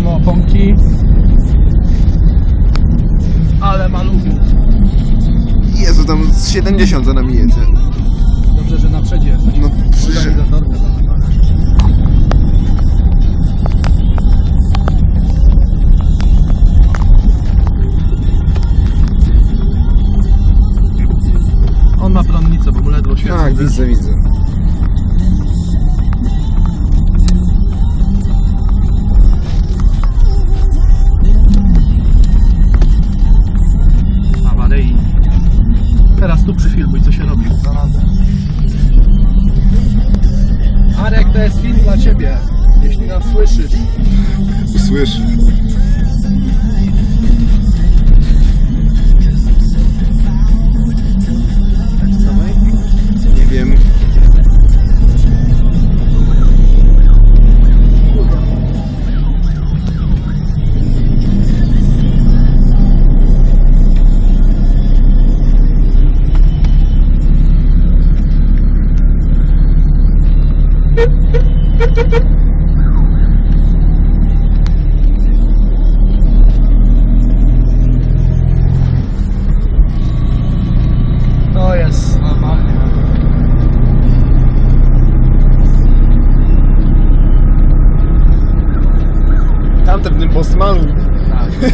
mamy oponki ale maluchu. Jezu, tam z 70 nam jedzie. Dobrze, że na przodzie jesteś. No, przecież... On ma bronnicę, bo mu ledwo świeci. Tak, widzę, widzę. Teraz tu przyfilmuj, co się robi. Arek, to jest film dla Ciebie, jeśli nas słyszysz. Usłyszy. To jest normalnie. Tamten ten postmaluj. Tak.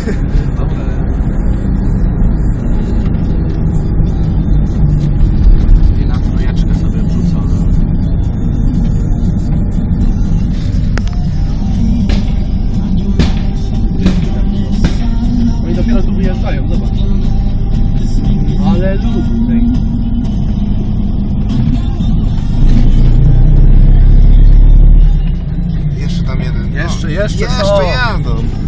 Dobre. Ale lud tutaj. Jeszcze tam jeden. Jeszcze, no. jeszcze Jeszcze są. jadą.